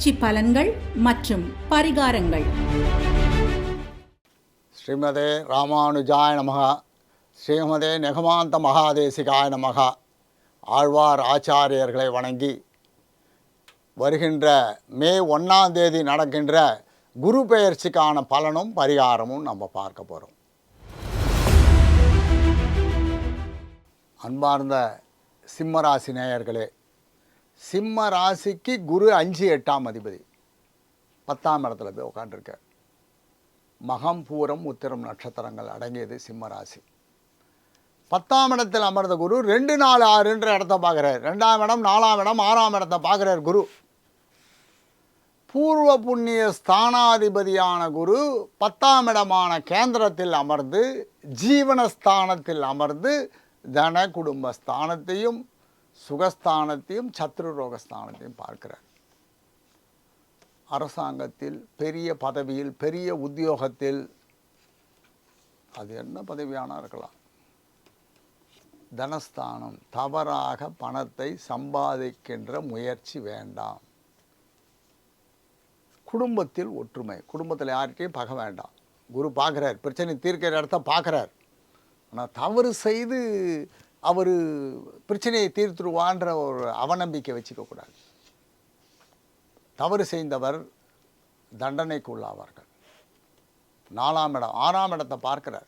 பயிற்சி பலன்கள் மற்றும் பரிகாரங்கள். ஸ்ரீமதே ராமானுஜாய நமகா ஸ்ரீமதே நெகமாந்த மகாதேசிகாய நமகா ஆழ்வார் ஆச்சாரியர்களை வணங்கி வருகின்ற மே ஒன்றாம் தேதி நடக்கின்ற குரு பெயர்ச்சிக்கான பலனும் பரிகாரமும் நம்ம பார்க்க போகிறோம் அன்பார்ந்த சிம்மராசி நேயர்களே சிம்ம ராசிக்கு குரு அஞ்சு எட்டாம் அதிபதி. பத்தாம் இடத்துல போய் உட்காண்டிருக்க மகம் பூரம் உத்திரம் நட்சத்திரங்கள் அடங்கியது சிம்ம ராசி. பத்தாம் இடத்தில் அமர்ந்த குரு ரெண்டு நாலு ஆறுன்ற இடத்த பார்க்குறார். ரெண்டாம் இடம் நாலாம் இடம் ஆறாம் இடத்த பார்க்குறார் குரு. பூர்வ புண்ணிய ஸ்தானாதிபதியான குரு பத்தாம் இடமான கேந்திரத்தில் அமர்ந்து ஜீவனஸ்தானத்தில் அமர்ந்து தன குடும்ப ஸ்தானத்தையும் சுகஸ்தானத்தையும் சத்ரு ரோகஸ்தானத்தையும் பார்க்கிறார். அரசாங்கத்தில் பெரிய பதவியில் பெரிய உத்தியோகத்தில் அது என்ன பதவியானா இருக்கலாம். தனஸ்தானம் தவறாக பணத்தை சம்பாதிக்கின்ற முயற்சி வேண்டாம். குடும்பத்தில் ஒற்றுமை குடும்பத்தில் யார்கிட்டையும் பகை வேண்டாம். குரு பார்க்குறார் பிரச்சனை தீர்க்கிற இடத்த பார்க்குறார். ஆனால் தவறு செய்து அவர் பிரச்சனையை தீர்த்துருவான்ற ஒரு அவநம்பிக்கை வச்சுக்கக்கூடாது தவறு செய்தவர் தண்டனைக்கு உள்ளாவார்கள் நாலாம் இடம் ஆறாம் இடத்தை பார்க்கிறார்.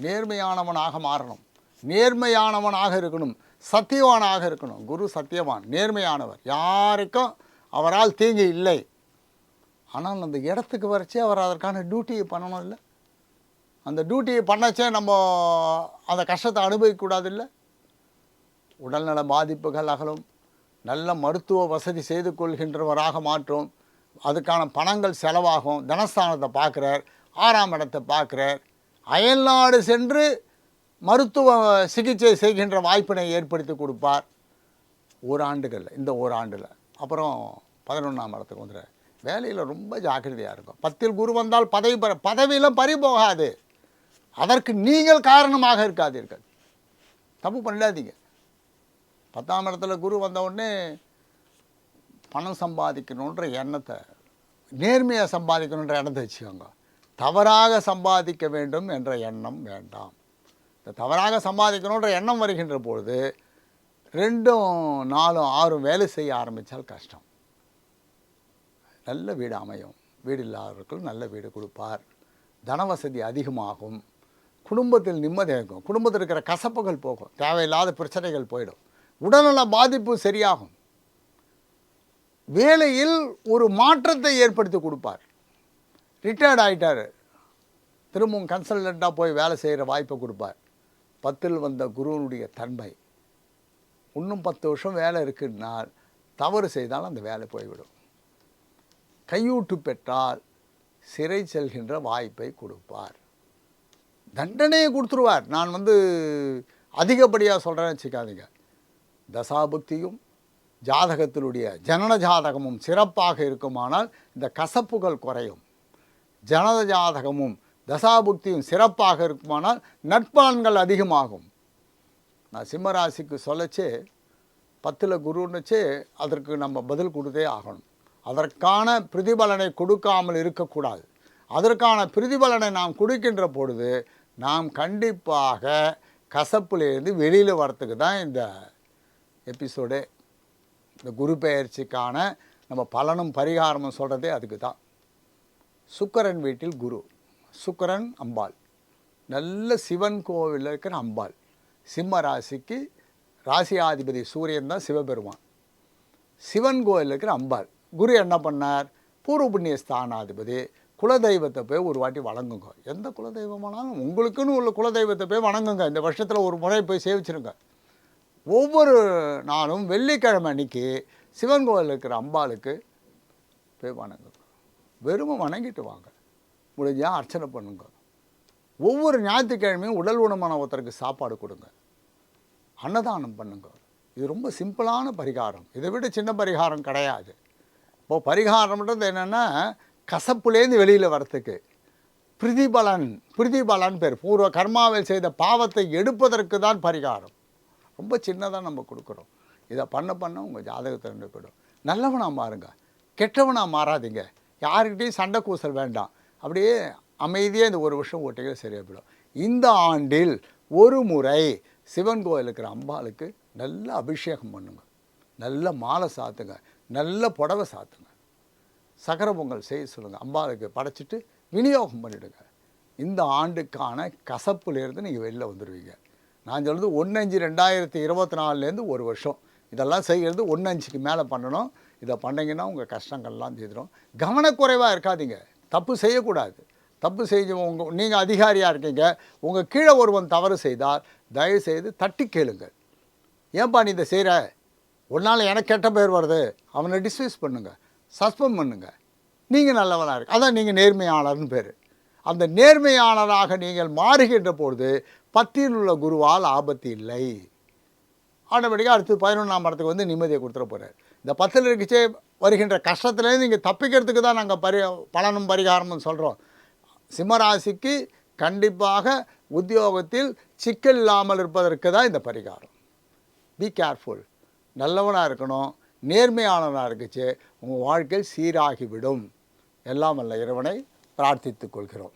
நேர்மையானவனாக மாறணும். நேர்மையானவனாக இருக்கணும். சத்தியவானாக இருக்கணும். குரு சத்தியவான் நேர்மையானவர். யாருக்கும் அவரால் தீங்கு இல்லை. ஆனால் அந்த இடத்துக்கு வரைச்சி அவர் அதற்கான டியூட்டியை பண்ணணும் இல்லை அந்த டியூட்டியை பண்ணச்சே நம்ம அந்த கஷ்டத்தை அனுபவிக்கக்கூடாது இல்லை உடல்நல பாதிப்புகள் அகலும். நல்ல மருத்துவ வசதி செய்து கொள்கின்றவராக மாற்றும். அதுக்கான பணங்கள் செலவாகும். தனஸ்தானத்தை பார்க்குறார். ஆறாம் இடத்தை பார்க்குறார். அயல்நாடு சென்று மருத்துவ சிகிச்சை செய்கின்ற வாய்ப்பினை ஏற்படுத்தி கொடுப்பார். ஓராண்டுகளில் இந்த ஓராண்டில் அப்புறம் பதினொன்றாம் இடத்துக்கு வந்துடுறார். வேலையில் ரொம்ப ஜாக்கிரதையாக இருக்கும். பத்தில் குரு வந்தால் பதவி பெற பதவியெல்லாம் பறி போகாது. அதற்கு நீங்கள் காரணமாக இருக்காதீர்கள். தப்பு பண்ணிடாதீங்க. பத்தாம் இடத்துல குரு வந்த உடனே பணம் சம்பாதிக்கணுன்ற எண்ணத்தை நேர்மையாக சம்பாதிக்கணுன்ற எண்ணத்தை வச்சுக்கோங்க. தவறாக சம்பாதிக்க வேண்டும் என்ற எண்ணம் வேண்டாம். இந்த தவறாக சம்பாதிக்கணுன்ற எண்ணம் வருகின்ற பொழுது ரெண்டும் நாலும் ஆறும் வேலை செய்ய ஆரம்பித்தால் கஷ்டம். நல்ல வீடு அமையும். வீடு இல்லாதவர்கள் நல்ல வீடு கொடுப்பார். தனவசதி அதிகமாகும். குடும்பத்தில் நிம்மதி இருக்கும் குடும்பத்தில் இருக்கிற கசப்புகள் போகும். தேவையில்லாத பிரச்சனைகள் போயிடும். உடல்நல பாதிப்பு சரியாகும். வேலையில் ஒரு மாற்றத்தை ஏற்படுத்தி கொடுப்பார். ரிட்டையர்ட் ஆகிட்டார் திரும்பவும் கன்சல்டண்ட்டாக போய் வேலை செய்கிற வாய்ப்பை கொடுப்பார். பத்தில் வந்த குருவனுடைய தன்மை. இன்னும் பத்து வருஷம் வேலை இருக்குன்னால் தவறு செய்தால் அந்த வேலை போய்விடும். கையூட்டு பெற்றால் சிறை செல்கின்ற வாய்ப்பை கொடுப்பார். தண்டனையை கொடுத்துருவார். நான் வந்து அதிகப்படியாக சொல்கிறேன்னு வச்சுக்காதீங்க. தசாபுக்தியும் ஜாதகத்தினுடைய ஜனன ஜாதகமும் சிறப்பாக இருக்குமானால் இந்த கசப்புகள் குறையும். ஜனன ஜாதகமும் தசாபுக்தியும் சிறப்பாக இருக்குமானால் நட்பான்கள் அதிகமாகும். நான் சிம்மராசிக்கு சொல்லச்சே பத்தில் குருன்னுச்சே அதற்கு நம்ம பதில் கொடுத்தே ஆகணும். அதற்கான பிரதிபலனை கொடுக்காமல் இருக்கக்கூடாது. அதற்கான பிரதிபலனை நாம் கொடுக்கின்ற பொழுது நாம் கண்டிப்பாக கசப்புலேருந்து வெளியில் வரத்துக்கு தான் இந்த எபிசோடு இந்த குரு பெயர்ச்சிக்கான நம்ம பலனும் பரிகாரமும் சொல்கிறதே அதுக்கு தான். சுக்கரன் வீட்டில் குரு சுக்கரன் அம்பாள். நல்ல சிவன் கோவிலில் இருக்கிற அம்பாள். சிம்ம ராசிக்கு ராசியாதிபதி சூரியன் தான் சிவபெருமான். சிவன் கோயில் இருக்கிற அம்பாள். குரு என்ன பண்ணார்? பூர்வ புண்ணிய ஸ்தானாதிபதி. குலதெய்வத்தை போய் ஒரு வாட்டி வணங்குங்க. எந்த குலதெய்வமானாலும் உங்களுக்குன்னு உள்ள குலதெய்வத்தை போய் வணங்குங்க. இந்த வருஷத்தில் ஒரு முறை போய் சேவிச்சிருங்க. ஒவ்வொரு நாளும் வெள்ளிக்கிழமை அன்னைக்கு சிவன் கோவில் இருக்கிற அம்பாளுக்கு போய் வணங்குங்க. வெறுமை வணங்கிட்டு வாங்க. முடிஞ்சால் அர்ச்சனை பண்ணுங்க. ஒவ்வொரு ஞாயிற்றுக்கிழமையும் உடல் ஊனமான ஒருத்தருக்கு சாப்பாடு கொடுங்க. அன்னதானம் பண்ணுங்க. இது ரொம்ப சிம்பிளான பரிகாரம். இதை விட சின்ன பரிகாரம் கிடையாது. இப்போது பரிகாரம்ன்றது என்னென்னா கசப்புலேருந்து வெளியில் வரத்துக்கு பிரிதிபலன் பிரிதிபலன் பேர். பூர்வ கர்மாவில் செய்த பாவத்தை எடுப்பதற்கு தான் பரிகாரம். ரொம்ப சின்னதாக நம்ம கொடுக்குறோம். இதை பண்ண பண்ண உங்கள் ஜாதகத்தை ரெண்டு போயிடும். நல்லவனாக மாறுங்க. கெட்டவனாக மாறாதீங்க. யாருக்கிட்டையும் சண்டை கூசல் வேண்டாம். அப்படியே அமைதியாக இந்த ஒரு வருஷம் ஓட்டிங்க சரியாக போயிடும். இந்த ஆண்டில் ஒரு முறை சிவன் கோயில் இருக்கிற அம்பாளுக்கு நல்ல அபிஷேகம் பண்ணுங்க. நல்ல மாலை சாத்துங்க. நல்ல புடவை சாத்துங்க. சக்கர பொங்கல் செய்ய சொல்லுங்கள் அம்பாளுக்கு படைச்சிட்டு விநியோகம் பண்ணிவிடுங்க இந்த ஆண்டுக்கான கசப்புலேருந்து நீங்கள் வெளில வந்துடுவீங்க நான் சொல்கிறது ஒன்று அஞ்சு ரெண்டாயிரத்தி இருபத்தி நாலுலேருந்து ஒரு வருஷம். இதெல்லாம் செய்கிறது ஒன்று அஞ்சுக்கு மேலே பண்ணணும். இதை பண்ணிங்கன்னா உங்கள் கஷ்டங்கள்லாம் தீர்ந்துடும் கவனக்குறைவாக இருக்காதீங்க. தப்பு செய்யக்கூடாது. தப்பு செஞ்சு உங்கள் நீங்கள் அதிகாரியாக இருக்கீங்க. உங்கள் கீழே ஒருவன் தவறு செய்தால் தயவுசெய்து தட்டி கேளுங்கள். ஏன்பா நீ இதை செய்கிற ஒரு நாள் எனக்கு கெட்ட பேர் வருது. அவனை டிஸ்மிஸ் பண்ணுங்கள் சஸ்பெண்ட் பண்ணுங்க. நீங்கள் நல்லவனாக இருக்கு அதான் நீங்கள் நேர்மையாளர்னு பேர். அந்த நேர்மையாளராக நீங்கள் மாறுகின்ற பொழுது பத்தியில் உள்ள குருவால் ஆபத்து இல்லை. ஆட்டோமேட்டிக்காக அடுத்து பதினொன்றாம் மரத்துக்கு வந்து நிம்மதியை கொடுத்துட போகிறார் இந்த பத்தில் இருக்கிச்சே வருகின்ற கஷ்டத்துலேருந்து நீங்கள் தப்பிக்கிறதுக்கு தான் நாங்கள் பரி பலனும் பரிகாரமும் சொல்கிறோம் சிம்மராசிக்கு கண்டிப்பாக உத்தியோகத்தில் சிக்கல் இல்லாமல் இருப்பதற்கு தான் இந்த பரிகாரம். பி கேர்ஃபுல் நல்லவனாக இருக்கணும் நேர்மையானவனாக இருக்குச்சு உங்கள் வாழ்க்கை சீராகிவிடும். எல்லாம் அல்ல இறைவனை பிரார்த்தித்துக் கொள்கிறோம்.